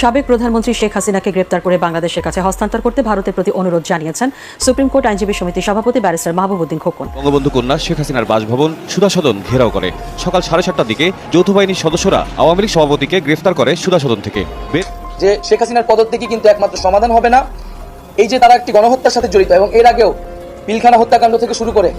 সাবেক প্রধানমন্ত্রী শেখ হাসিনাকে গ্রেপ্তার করে বাংলাদেশের কাছে হস্তান্তর করতে ভারতের প্রতি অনুরোধ জানিয়েছেন সুপ্রিম কোর্ট আইনজীবী সমিতির সভাপতি ব্যারিস্টার মাহবুবুদ্দিন খোকন। বঙ্গবন্ধু কন্যা শেখ হাসিনার বাসভবন সুধা সদন ঘেরাও করে। সকাল সাড়ে সাতটার দিকে যৌথ বাহিনীর সদস্যরা আওয়ামী লীগ সভাপতিকে গ্রেফতার করে সুধা সদন থেকে যে শেখ হাসিনার পদত্যাগই কিন্তু একমাত্র সমাধান হবে না। এই যে তারা একটি গণহত্যার সাথে জড়িত এবং এর আগেও পিলখানা হত্যাকাণ্ড থেকে শুরু করে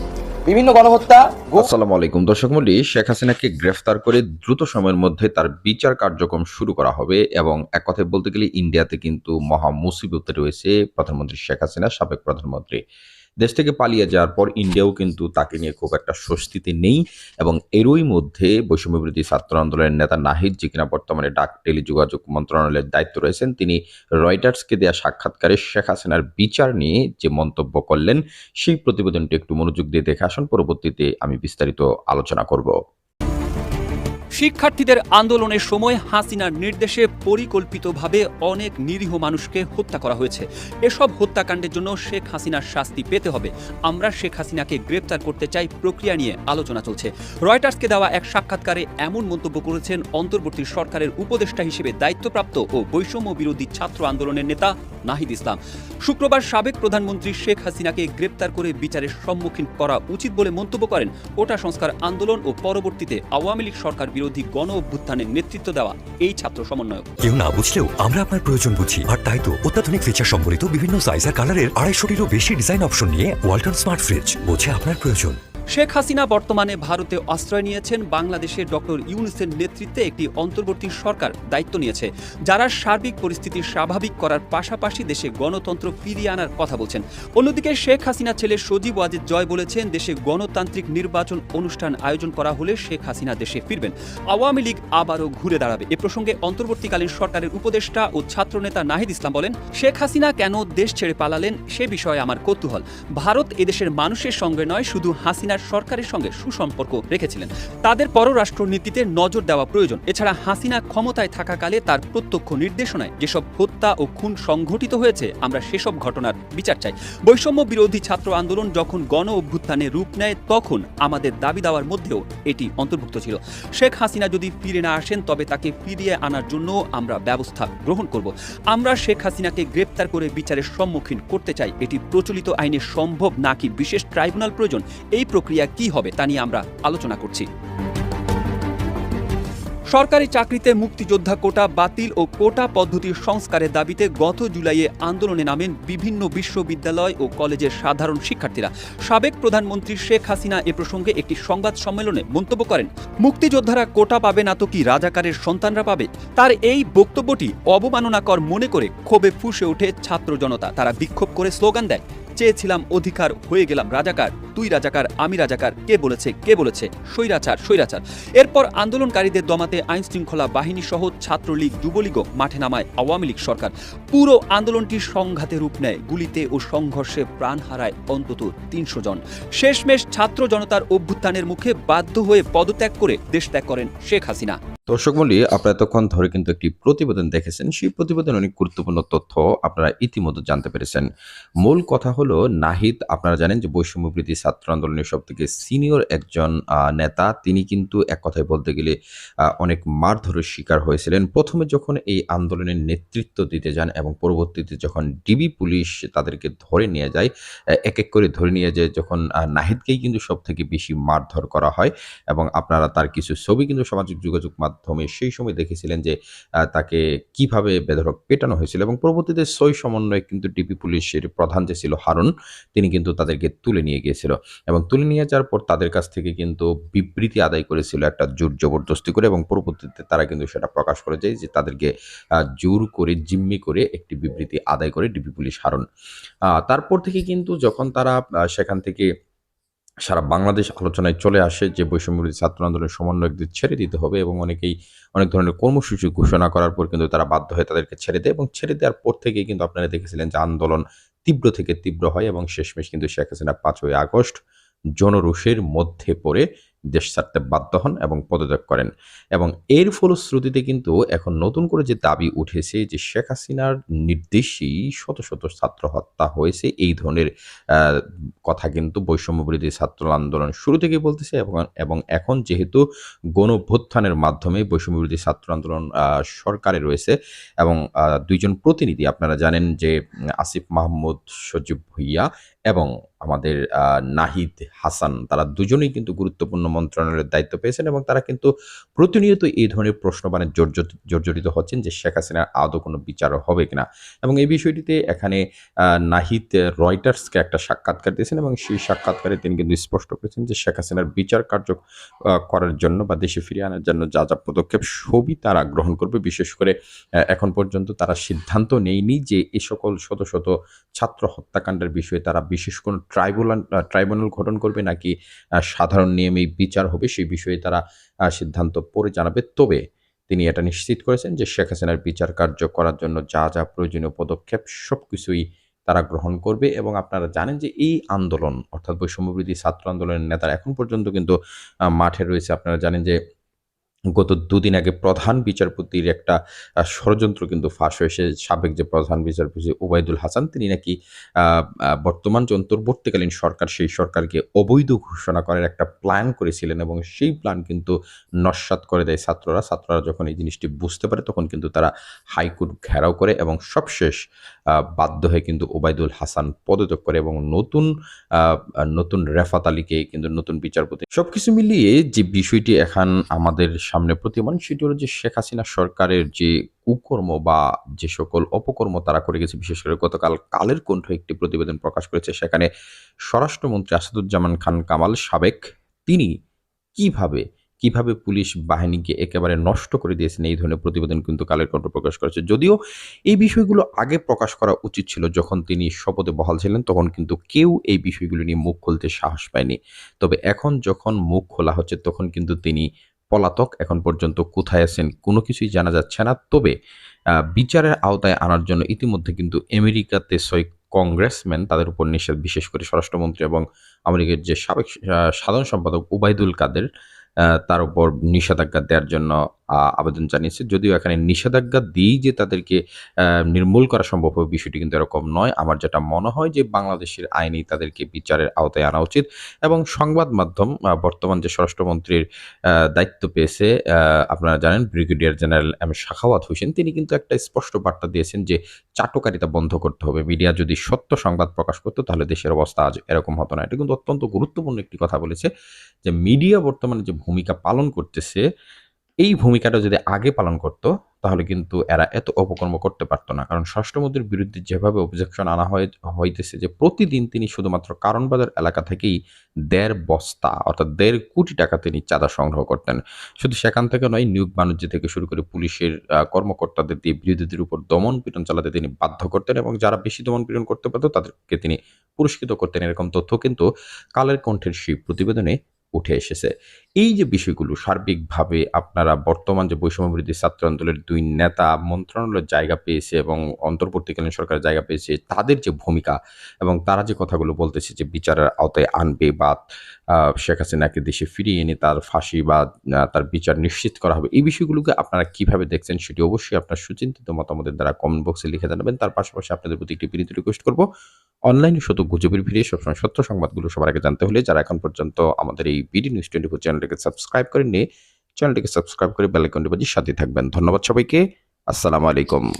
বিভিন্ন গণহত্যা আসসালামু আলাইকুম। দর্শক মন্ডলী শেখ হাসিনাকে গ্রেফতার করে দ্রুত সময়ের মধ্যে তার বিচার কার্যক্রম শুরু করা হবে এবং এক কথায় বলতে গেলে ইন্ডিয়াতে কিন্তু মহা মুসিবতে রয়েছে প্রধানমন্ত্রী শেখ হাসিনা, সাবেক প্রধানমন্ত্রী। দেশ থেকে পালিয়ে যাওয়ার পর ইন্ডিয়াও কিন্তু তাকে নিয়ে খুব একটা স্বস্তিতে নেই এবং এরই মধ্যে বৈষম্য বিরোধী ছাত্র আন্দোলনের নেতা নাহিদ, যে কিনা বর্তমানে ডাক, টেলিযোগাযোগ মন্ত্রণালয়ের দায়িত্ব রয়েছেন, তিনি রয়টার্সকে দেওয়া সাক্ষাৎকারে শেখ হাসিনার বিচার নিয়ে যে মন্তব্য করলেন, সেই প্রতিবেদনটি একটু মনোযোগ দিয়ে দেখে আসুন, পরবর্তীতে আমি বিস্তারিত আলোচনা করব। শিক্ষার্থীদের আন্দোলনের সময় হাসিনার নির্দেশে পরিকল্পিতভাবে অনেক নিরীহ মানুষকে হত্যা করা হয়েছে। এসব হত্যাকাণ্ডের জন্য শেখ হাসিনার শাস্তি পেতে হবে। আমরা শেখ হাসিনাকে গ্রেপ্তার করতে চাই প্রক্রিয়া নিয়ে আলোচনা চলছে। রয়টার্সকে দেওয়া এক সাক্ষাৎকারে এমন মন্তব্য করেছেন অন্তর্বর্তী সরকারের উপদেষ্টা হিসেবে দায়িত্বপ্রাপ্ত ও বৈষম্য বিরোধী ছাত্র আন্দোলনের নেতা নাহিদ ইসলাম। শুক্রবার সাবেক প্রধানমন্ত্রী শেখ হাসিনাকে গ্রেপ্তার করে বিচারের সম্মুখীন করা উচিত বলে মন্তব্য করেন কোটা সংস্কার আন্দোলন ও পরবর্তীতে আওয়ামী লীগ সরকার বিরোধী গণ অভ্যুত্থানের নেতৃত্ব দেওয়া এই ছাত্র সমন্বয়ক। কেউ না বুঝলেও আমরা আপনার প্রয়োজন বুঝি। আর তাই তো অত্যাধুনিক ফিচার সম্বলিত বিভিন্ন সাইজ আর কালারের আড়াইশোটিরও বেশি ডিজাইন অপশন নিয়ে ওয়ালটন স্মার্ট ফ্রিজ বোঝে আপনার প্রয়োজন। শেখ হাসিনা বর্তমানে ভারতে আশ্রয় নিয়েছেন। বাংলাদেশের ডক্টর ইউনুসের নেতৃত্বে একটি অন্তর্বর্তী সরকার দায়িত্ব নিয়েছে, যারা সার্বিক পরিস্থিতি স্বাভাবিক করার পাশাপাশি দেশে গণতন্ত্র ফিরিয়ে আনার কথা বলছেন। অন্যদিকে শেখ হাসিনা ছেলে সজীব ওয়াজিদ জয় বলেছেন, দেশে গণতান্ত্রিক নির্বাচন অনুষ্ঠান আয়োজন করা হলে শেখ হাসিনা দেশে ফিরবেন। আওয়ামী লীগ আবারও ঘুরে দাঁড়াবে। এ প্রসঙ্গে অন্তর্বর্তীকালীন সরকারের উপদেষ্টা ও ছাত্রনেতা নাহিদ ইসলাম বলেন, শেখ হাসিনা কেন দেশ ছেড়ে পালালেন সে বিষয়ে আমার কৌতূহল। ভারত এদেশের মানুষের সঙ্গে নয়, শুধু হাসিনার সরকারের সঙ্গে সুসম্পর্ক রেখেছিলেন। তাদের পররাষ্ট্র নীতিতে নজর দেওয়া প্রয়োজন। এছাড়া হাসিনা ক্ষমতায় থাকাকালে তার প্রত্যক্ষ নির্দেশনায় যেসব হত্যা ও খুন সংঘটিত হয়েছে, আমরা সেসব ঘটনার বিচার চাই। বৈষম্য বিরোধী ছাত্র আন্দোলন যখন গণ অভ্যুত্থানে রূপ নেয়, তখন আমাদের দাবি দেওয়ার মধ্যেও এটি অন্তর্ভুক্ত ছিল। শেখ হাসিনা যদি ফিরে না আসেন, তবে তাকে ফিরিয়ে আনার জন্য আমরা ব্যবস্থা গ্রহণ করব। আমরা শেখ হাসিনাকে গ্রেপ্তার করে বিচারের সম্মুখীন করতে চাই। এটি প্রচলিত আইনে সম্ভব নাকি বিশেষ ট্রাইব্যুনাল প্রয়োজন, এই প্রক্রিয়া কি হবে তা নিয়ে আমরা আলোচনা করছি। সরকারি চাকরিতে মুক্তিযোদ্ধা কোটা বাতিল ও কোটা পদ্ধতির সংস্কারের দাবিতে গত জুলাইয়ে আন্দোলনে নামেন বিভিন্ন বিশ্ববিদ্যালয় ও কলেজের সাধারণ শিক্ষার্থীরা। সাবেক প্রধানমন্ত্রী শেখ হাসিনা এ প্রসঙ্গে একটি সংবাদ সম্মেলনে মন্তব্য করেন, মুক্তিযোদ্ধারা কোটা পাবে না তো কি রাজাকারের সন্তানরা পাবে? তার এই বক্তব্যটি অবমাননাকর মনে করে ক্ষোভে ফুসে ওঠে ছাত্র জনতা। তারা বিক্ষোভ করে স্লোগান দেয় চেয়েছিলাম অধিকার, হয়ে গেলাম রাজাকার। তুই রাজাকার, আমি রাজাকার। কে বলেছে কে বলেছে? স্বৈরাচার স্বৈরাচার। এরপর আন্দোলনকারীদের দমাতে আইন শৃঙ্খলা বাহিনী সহ ছাত্রলীগ, যুবলীগও মাঠে নামায় আওয়ামী লীগ সরকার। পুরো আন্দোলনটি সংঘাতে রূপ নেয়, গুলিতে ও সংঘর্ষে প্রাণ হারায় অন্তত তিনশো জন। শেষমেশ ছাত্র জনতার অভ্যুত্থানের মুখে বাধ্য হয়ে পদত্যাগ করে দেশ ত্যাগ করেন শেখ হাসিনা। দর্শক মন্ডলী, আপনারা এতক্ষণ ধরে কিন্তু একটি প্রতিবেদন দেখেছেন। সেই প্রতিবেদন অনেক গুরুত্বপূর্ণ তথ্য আপনারা ইতিমধ্যে জানতে পেরেছেন। মূল কথা হলো, নাহিদ, আপনারা জানেন যে বৈষম্য বৃদ্ধি ছাত্র আন্দোলনের সব থেকে সিনিয়র একজন নেতা। তিনি কিন্তু এক কথায় বলতে গেলে অনেক মারধরের শিকার হয়েছিলেন। প্রথমে যখন এই আন্দোলনের নেতৃত্ব দিতে যান এবং পরবর্তীতে যখন ডিবি পুলিশ তাদেরকে ধরে নিয়ে যায় এক এক করে ধরে নিয়ে যায়, যখন নাহিদকেই কিন্তু সব থেকে বেশি মারধর করা হয় এবং আপনারা তার কিছু ছবি কিন্তু সামাজিক যোগাযোগ মাধ্যমে সেই সময় দেখেছিলেন যে তাকে কীভাবে বেধরক পেটানো হয়েছিল এবং পরবর্তীতে সই সমন্বয়ে কিন্তু ডিবি পুলিশের প্রধান যে ছিল হারুন, তিনি কিন্তু তাদেরকে তুলে নিয়ে গিয়েছিল এবং তুলে নিয়ে যাওয়ার পর তাদের কাছ থেকে কিন্তু বিবৃতি আদায় করেছিল একটা জোর জবরদস্তি করে এবং পরবর্তীতে তারা কিন্তু সেটা প্রকাশ করে যায় যে তাদেরকে জোর করে, জিম্মি করে একটি বিবৃতি আদায় করে ডিবি পুলিশ হারুন। তারপর থেকে কিন্তু যখন তারা সেখান থেকে সারা বাংলাদেশ আলোচনায় চলে আসে যে বৈষম্যবিরোধী ছাত্র আন্দোলনের সমন্বয়কদের ছেড়ে দিতে হবে এবং অনেকেই অনেক ধরনের কর্মসূচি ঘোষণা করার পর কিন্তু তারা বাধ্য হয়ে তাদেরকে ছেড়ে দেয় এবং ছেড়ে দেওয়ার পর থেকেই কিন্তু আপনারা দেখেছিলেন যে আন্দোলন তীব্র থেকে তীব্র হয় এবং শেষমেশ কিন্তু শেখ হাসিনা পাঁচই আগস্ট জনরোষের মধ্যে পড়ে দেশ ছাড়তে বাধ্য হন এবং পদত্যাগ করেন। এবং এর ফলশ্রুতিতে কিন্তু এখন নতুন করে যে দাবি উঠেছে যে শেখ হাসিনার নির্দেশেই শত শত ছাত্র হত্যা হয়েছে, এই ধরনের কথা কিন্তু বৈষম্য বৈষম্যবিরোধী ছাত্র আন্দোলন শুরু থেকেই বলতেছে এবং এবং এখন যেহেতু গণভ্যুত্থানের মাধ্যমে বৈষম্য বৈষম্যবিরোধী ছাত্র আন্দোলন সরকারে রয়েছে এবং দুইজন প্রতিনিধি আপনারা জানেন যে আসিফ মাহমুদ সজীব ভুইয়া এবং আমাদের নাহিদ হাসান, তারা দুজনেই কিন্তু গুরুত্বপূর্ণ মন্ত্রণালয়ের দায়িত্ব পেয়েছেন এবং তারা কিন্তু প্রতিনিয়ত এই ধরনের প্রশ্নবাণে জর্জরিত জর্জরিত হচ্ছেন যে শেখ হাসিনার আদৌ কোনো বিচার হবে কিনা। এবং এই বিষয়টিতে এখানে নাহিদ রয়টার্সকে একটা সাক্ষাৎকার দিয়েছেন এবং সেই সাক্ষাৎকারে তিনি কিন্তু স্পষ্ট করেছেন যে শেখ হাসিনার বিচার কার্য করার জন্য বা দেশে ফিরিয়ে আনার জন্য যা যা পদক্ষেপ সবই তারা গ্রহণ করবে। বিশেষ করে এখন পর্যন্ত তারা সিদ্ধান্ত নেয়নি যে এ সকল শত শত ছাত্র হত্যাকাণ্ডের বিষয়ে তারা বিশেষ কোনো ট্রাইব্যুনাল ট্রাইব্যুনাল গঠন করবে নাকি সাধারণ নিয়মেই বিচার হবে সেই বিষয়ে তারা সিদ্ধান্ত পরে জানাবে। তবে তিনি এটা নিশ্চিত করেছেন যে শেখ হাসিনার বিচার কার্য করার জন্য যা যা প্রয়োজনীয় পদক্ষেপ সব কিছুই তারা গ্রহণ করবে এবং আপনারা জানেন যে এই আন্দোলন, অর্থাৎ বৈষম্যবিরোধী ছাত্র আন্দোলনের নেতারা এখন পর্যন্ত কিন্তু মাঠে রয়েছে। আপনারা জানেন যে গত দুদিন আগে প্রধান বিচারপতির একটা ষড়যন্ত্র কিন্তু ফাঁস হয়েছে। সাবেক যে প্রধান বিচারপতি ওবায়দুল হাসান, তিনি নাকি বর্তমান যে অন্তর্বর্তীকালীন সরকার, সেই সরকারকে অবৈধ ঘোষণা করার একটা প্ল্যান করেছিলেন এবং সেই প্ল্যান কিন্তু নস্বাত করে দেয় ছাত্ররা। ছাত্ররা যখন এই জিনিসটি বুঝতে পারে, তখন কিন্তু তারা হাইকোর্ট ঘেরাও করে এবং সবশেষ বাধ্য হয়ে কিন্তু ওবায়দুল হাসান পদত্যাগ করে এবং নতুন নতুন রেফাত আলীকে কিন্তু নতুন বিচারপতি সব কিছু মিলিয়ে যে বিষয়টি এখন আমাদের সামনে প্রতিমান সেটি হলো যে শেখ হাসিনা সরকারের যে কুকর্ম বা যে সকল অপকর্ম তারা করে গেছে, বিশেষ করে গতকাল কালের কণ্ঠ একটি প্রতিবেদন প্রকাশ করেছে। সেখানে স্বরাষ্ট্রমন্ত্রী আসাদুজ্জামান খান কামাল সাবেক, তিনি কীভাবে কীভাবে পুলিশ বাহিনীকে একেবারে নষ্ট করে দিয়েছেন এই ধরনের প্রতিবেদন কিন্তু কালের কণ্ঠ প্রকাশ করেছে। যদিও এই বিষয়গুলো আগে প্রকাশ করা উচিত ছিল, যখন তিনি শপথে বহাল ছিলেন, তখন কিন্তু কেউ এই বিষয়গুলো নিয়ে মুখ খুলতে সাহস পায়নি। তবে এখন যখন মুখ খোলা হচ্ছে, তখন কিন্তু তিনি পলাতক এখন পর্যন্ত কোথায় আছেন কোনো কিছুই জানা যাচ্ছে না। তবে বিচারের আওতায় আনার জন্য ইতিমধ্যে কিন্তু আমেরিকাতে সই কংগ্রেসম্যান তাদের উপর নিষেধ, বিশেষ করে স্বরাষ্ট্রমন্ত্রী এবং আমেরিকার যে সাবেক সাধারণ সম্পাদক উবায়দুল কাদের তার উপর নিষেধাজ্ঞা দেওয়ার জন্য আবেদন জানিয়েছে। যদিও এখানে নিষেধাজ্ঞা দিয়েই যে তাদেরকে নির্মূল করা সম্ভব হবে বিষয়টি কিন্তু এরকম নয়। আমার যেটা মনে হয় যে বাংলাদেশের আইনেই তাদেরকে বিচারের আওতায় আনা উচিত এবং সংবাদ মাধ্যম বর্তমান যে স্বরাষ্ট্রমন্ত্রীর দায়িত্ব পেয়েছে আপনারা জানেন brigadier general M Shakhawat Hossain, তিনি কিন্তু একটা স্পষ্ট বার্তা দিয়েছেন যে চাটকারিতা বন্ধ করতে হবে। মিডিয়া যদি সত্য সংবাদ প্রকাশ করতো তাহলে দেশের অবস্থা আজ এরকম হতো না। এটা কিন্তু অত্যন্ত গুরুত্বপূর্ণ একটি কথা বলেছে যে মিডিয়া বর্তমানে যে ভূমিকা পালন করতেছে, এই ভূমিকাটা যদি আগে পালন করতো, তাহলে কিন্তু এরা এত অপকর্ম করতে পারতো না। কারণ ষষ্ঠমন্ত্রীর বিরুদ্ধে যেভাবে অবজেকশন আনা হয়, হইতেছে যে প্রতিদিন তিনি শুধুমাত্র কারণবাজার এলাকা থেকেই দেড় বস্তা অর্থাৎ দেড় কোটি টাকা তিনি চাঁদা সংগ্রহ করতেন। শুধু সেখান থেকে নয়, নিয়োগ বাণিজ্য থেকে শুরু করে পুলিশের কর্মকর্তাদের দিয়ে বিরোধীদের উপর দমন পীড়ন চালাতে তিনি বাধ্য করতেন এবং যারা বেশি দমন পীড়ন করতে পারত, তাদেরকে তিনি পুরস্কৃত করতেন। এরকম তথ্য কিন্তু কালের কণ্ঠের সেই প্রতিবেদনে উঠে এসেছে। এই যে বিষয়গুলো, সার্বিকভাবে আপনারা বর্তমান যে বৈষম্য বিরোধী ছাত্র আন্দোলনের দুই নেতা মন্ত্রণালয়ের জায়গা পেয়েছে এবং অন্তর্বর্তীকালীন সরকারের জায়গা পেয়েছে, তাদের যে ভূমিকা এবং তারা যে কথাগুলো বলতেছে যে বিচারের আওতায় আনবে বা শেখ হাসিনাকে দেশে ফিরিয়ে এনে তার ফাঁসি বা তার বিচার নিশ্চিত করা হবে, এই বিষয়গুলোকে আপনারা কীভাবে দেখছেন সেটি অবশ্যই আপনার সুচিন্তিত মতামতের দ্বারা কমেন্ট বক্সে লিখে জানাবেন। তার পাশাপাশি আপনাদের প্রতি একটি বিনীত রিকোয়েস্ট করব অনলাইনে শুধু গুজবের ভিড়ে সবসময় সত্য সংবাদগুলো সবার আগে জানতে হলে যারা এখন পর্যন্ত আমাদের এই বিডি নিউজ টোয়েন্টি ফোর চ্যানেলটিকে সাবস্ক্রাইব করেননি চ্যানেলটিকে সাবস্ক্রাইব করে বেলাইকনটি বাজিয়ে সাথে থাকবেন। ধন্যবাদ সবাইকে। আসসালামু আলাইকুম।